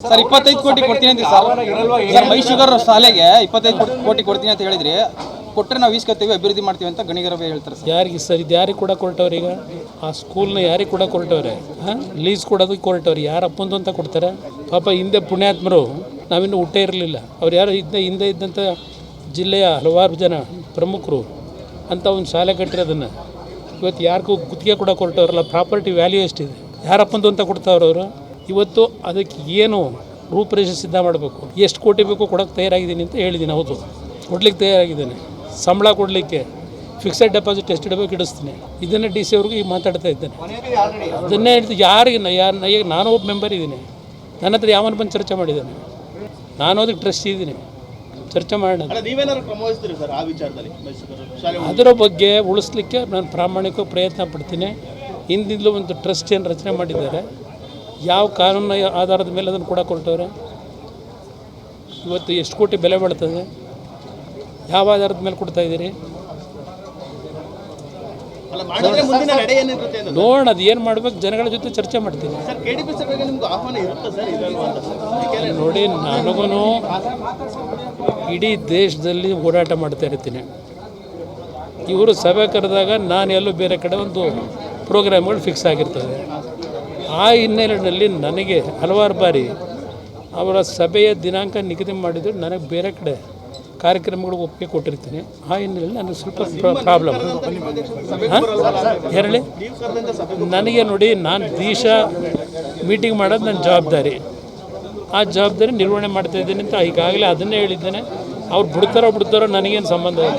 Sir, ಇಪ್ಪತ್ತೈದು ಕೋಟಿ ಕೊಡ್ತೀನಿ ಅಂತ ಸರ್. ಸರ್ ಮೈ ಶುಗರ್ ಶಾಲೆಗೆ ಇಪ್ಪತ್ತೈದು ಕೋಟಿ- ಕೊಡ್ತೀನಿ ಅಂತ ಹೇಳಿದ್ರಿ. ಕೊಟ್ಟರೆ ನಾವು ಈಸ್ಕೊತೀವಿ ಅಭಿವೃದ್ಧಿ ಮಾಡ್ತೀವಿ ಅಂತ ಗಣಿಗರವೇ ಹೇಳ್ತಾರೆ ಸರ್. ಯಾರಿಗೆ ಸರ್, ಇದು ಯಾರಿಗೆ ಕೂಡ ಕೊರಟವ್ರು ಈಗ? ಆ ಸ್ಕೂಲ್ನ ಯಾರಿಗೆ ಕೂಡ ಕೊರಟವ್ರೆ ಹಾಂ? ಲೀಸ್ ಕೊಡೋದಕ್ಕೆ ಕೊರಟವ್ರು ಯಾರು ಅಪ್ಪಂದು ಅಂತ ಕೊಡ್ತಾರೆ? ಪಾಪ ಹಿಂದೆ ಪುಣ್ಯಾತ್ಮರು, ನಾವಿನ್ನೂ ಹುಟ್ಟೇ ಇರಲಿಲ್ಲ. ಅವ್ರು ಯಾರು ಹಿಂದೆ ಹಿಂದೆ ಇದ್ದಂಥ ಜಿಲ್ಲೆಯ ಹಲವಾರು ಜನ ಪ್ರಮುಖರು ಅಂತ ಒಂದು ಶಾಲೆ ಕಟ್ಟಿರೋದನ್ನು ಇವತ್ತು ಯಾರಿಗೂ ಗುತ್ತಿಗೆ ಕೂಡ ಕೊರಟವ್ರಲ್ಲ ಪ್ರಾಪರ್ಟಿ ವ್ಯಾಲ್ಯೂ ಎಷ್ಟಿದೆ? ಯಾರಪ್ಪಂದು ಅಂತ ಕೊಡ್ತಾವ್ರು ಅವರು? ಇವತ್ತು ಅದಕ್ಕೆ ಏನು ರೂಪರೇಷೆ ಸಿದ್ಧ ಮಾಡಬೇಕು? ಎಷ್ಟು ಕೋಟಿ ಬೇಕು ಕೊಡೋಕ್ಕೆ ತಯಾರಾಗಿದ್ದೀನಿ ಅಂತ ಹೇಳಿದ್ದೀನಿ ಹೌದು. ಕೊಡ್ಲಿಕ್ಕೆ ತಯಾರಾಗಿದ್ದೇನೆ. ಸಂಬಳ ಕೊಡಲಿಕ್ಕೆ ಫಿಕ್ಸೆಡ್ ಡೆಪಾಸಿಟ್ ಎಷ್ಟು ಇಡಬೇಕು ಇಡಿಸ್ತೀನಿ. ಇದನ್ನೇ ಡಿ ಸಿ ಅವ್ರಿಗೆ ಈಗ ಮಾತಾಡ್ತಾ ಇದ್ದೇನೆ. ಅದನ್ನೇ ಹೇಳ್ತೀನಿ ಯಾರಿಗೆ ಯಾರು ಈಗ ನಾನು ಒಬ್ಬ ಮೆಂಬರ್ ಇದ್ದೀನಿ. ನನ್ನ ಹತ್ರ ಯಾವನ ಬಂದು ಚರ್ಚೆ ಮಾಡಿದ್ದಾನೆ. ನಾನು ಅದಕ್ಕೆ ಟ್ರಸ್ಟ್ ಇದ್ದೀನಿ. ಚರ್ಚೆ ಮಾಡೋಣ. ಅದರ ಬಗ್ಗೆ ಉಳಿಸ್ಲಿಕ್ಕೆ ನಾನು ಪ್ರಾಮಾಣಿಕ ಪ್ರಯತ್ನ ಪಡ್ತೀನಿ. ಹಿಂದಿಂದಲೂ ಒಂದು ಟ್ರಸ್ಟ್ ಏನು ರಚನೆ ಮಾಡಿದ್ದಾರೆ. ಯಾವ ಕಾನೂನಿನ ಆಧಾರದ ಮೇಲೆ ಅದನ್ನು ಕೂಡ ಕೊಟ್ಟವ್ರೆ ಇವತ್ತು ಎಷ್ಟು ಕೋಟಿ ಬೆಲೆ ಬಾಳ್ತದೆ? ಯಾವ ಆಧಾರದ ಮೇಲೆ ಕೊಡ್ತಾ ಇದ್ದೀರಿ? ನೋಡೋಣ ಅದು ಏನು ಮಾಡ್ಬೇಕು ಜನಗಳ ಜೊತೆ ಚರ್ಚೆ ಮಾಡ್ತೀನಿ. ನೋಡಿ ನನಗೂ ಇಡೀ ದೇಶದಲ್ಲಿ ಓಡಾಟ ಮಾಡ್ತಾ ಇರ್ತೀನಿ. ಇವರು ಸಭೆ ಕರೆದಾಗ ನಾನು ಎಲ್ಲೂ ಬೇರೆ ಕಡೆ ಒಂದು ಪ್ರೋಗ್ರಾಮ್ಗಳು ಫಿಕ್ಸ್ ಆಗಿರ್ತದೆ. ಆ ಹಿನ್ನೆಲೆಯಲ್ಲಿ ನನಗೆ ಹಲವಾರು ಬಾರಿ ಅವರ ಸಭೆಯ ದಿನಾಂಕ ನಿಗದಿ ಮಾಡಿದ್ರು. ನನಗೆ ಬೇರೆ ಕಡೆ ಕಾರ್ಯಕ್ರಮಗಳು ಒಪ್ಪಿಗೆ ಕೊಟ್ಟಿರ್ತೀನಿ. ಆ ಹಿನ್ನೆಲೆಯಲ್ಲಿ ನನಗೆ ಸ್ವಲ್ಪ ಪ್ರಾಬ್ಲಮ್ ಹೇಳಿ ನನಗೆ ನೋಡಿ ನಾನು ದೇಶ ಮೀಟಿಂಗ್ ಮಾಡೋದು ನನ್ನ ಜವಾಬ್ದಾರಿ. ಆ ಜವಾಬ್ದಾರಿ ನಿರ್ವಹಣೆ ಮಾಡ್ತಾ ಇದ್ದೀನಿ ಅಂತ ಈಗಾಗಲೇ ಅದನ್ನೇ ಹೇಳಿದ್ದೇನೆ. ಅವ್ರು ಬಿಡ್ತಾರೋ ಬಿಡ್ತಾರೋ ನನಗೇನು ಸಂಬಂಧ ಇಲ್ಲ.